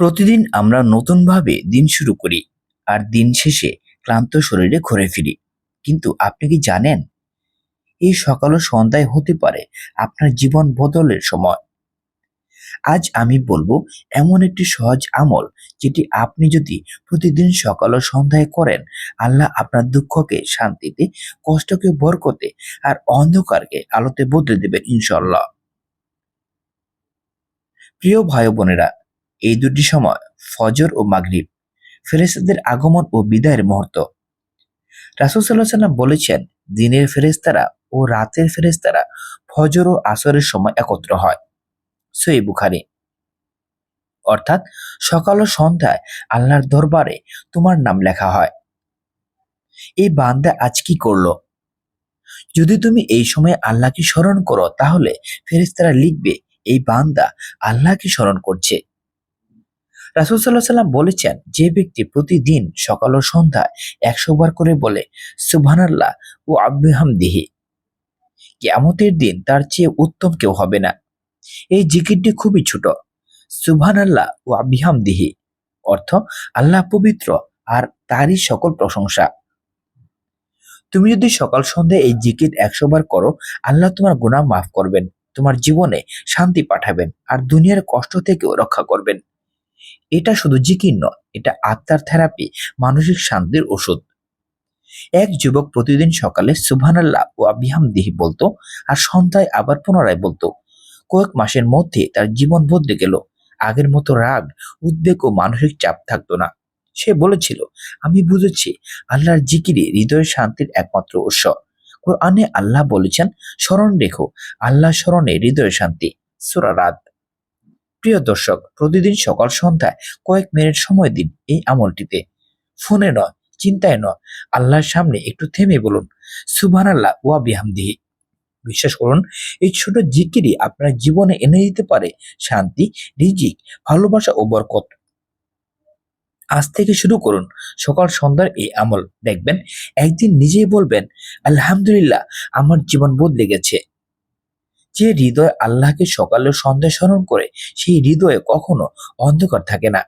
প্রতিদিন আমরা নতুনভাবে দিন শুরু করি আর দিন শেষে ক্লান্ত শরীরে ঘুরে ফিরি। কিন্তু আপনি কি জানেন? এই সকাল ও সন্ধ্যায় হতে পারে আপনার জীবন বদলের সময়। আজ আমি বলব, এমন একটি সহজ আমল যেটি আপনি যদি প্রতিদিন সকাল ও সন্ধ্যায় করেন, আল্লাহ আপনার দুঃখকে, শান্তিতে, কষ্টকে বরকতে আর অন্ধকারকে আলোতে বদলে দেবেন ইনশাল্লাহ প্রিয় ভাই বোনেরা এই দুটি সময় ফজর ও মাগরিব ফেরেস্তাদের আগমন ও বিদায়ের মুহূর্ত। রাসুল সাল্লাহ বলেছেন, দিনের ফেরেস্তারা ও রাতের ফেরেস্তারা ফজর ও আসরের সময় একত্র হয়। সই বুখারি। অর্থাৎ সকাল ও সন্ধ্যায় আল্লাহর দরবারে তোমার নাম লেখা হয়। এই বান্দা আজ কি করল? যদি তুমি এই সময় আল্লাহকে স্মরণ করো, তাহলে ফেরেস্তারা লিখবে, এই বান্দা আল্লাহকে স্মরণ করছে। রাসুল সাল্লাহ সাল্লাম বলেছেন, যে ব্যক্তি প্রতিদিন সকাল ও সন্ধ্যায় একশো বার করে বলে, সুবহানাল্লাহ ও আব্বিহামদিহি কেয়ামতের দিন তার চেয়ে উত্তম কেউ হবে না। এই জিকিরটি খুবই ছোট, সুবহানাল্লাহ ও আবিহামদিহি অর্থ আল্লাহ পবিত্র আর তারই সকল প্রশংসা। তুমি যদি সকাল সন্ধ্যায় এই জিকির একশো বার করো, আল্লাহ তোমার গুনাহ মাফ করবেন, তোমার জীবনে শান্তি পাঠাবেন আর দুনিয়ার কষ্ট থেকেও রক্ষা করবেন। এটা শুধু জিকির নয়, এটা আত্মার থেরাপি, মানসিক শান্তির ওষুধ। এক যুবক প্রতিদিন সকালে সুবহানাল্লাহ ও আবিহামদিহি বলতো, আর সন্ধ্যায় আবার পুনরায় বলতো, কয়েক মাসের মধ্যে তার জীবন বদলে গেল, আগের মতো রাগ, উদ্বেগ ও মানসিক চাপ থাকতো না। সে বলেছিল, আমি বুঝেছি, আল্লাহর জিকিরে হৃদয় শান্তির একমাত্র উৎস। কোরআনে আল্লাহ বলেছেন, স্মরণ রেখো আল্লাহ স্মরণে হৃদয় শান্তি। সুরা রাত। প্রিয় দর্শক, প্রতিদিন সকাল সন্ধ্যায় কয়েক মিনিট সময় দিন এই আমলটিতে। ফোনে নয়, চিন্তায় নয়, আল্লাহর সামনে একটু থেমে বলুন সুবহান আল্লাহ ওয়া বিহামদিহি। বিশ্বাস করুন, এই ছোট জিকিরই আপনার জীবনে এনে দিতে পারে শান্তি, রিজিক, ভালোবাসা ও বরকত। আজ থেকে শুরু করুন সকাল সন্ধ্যার এই আমল। দেখবেন, একদিন নিজেই বলবেন, আলহামদুলিল্লাহ, আমার জীবন বদলে গেছে। যে হৃদয় আল্লাহকে সকালে সন্ধ্যা স্মরণ করে সেই হৃদয়ে কখনো অন্ধকার থাকে না।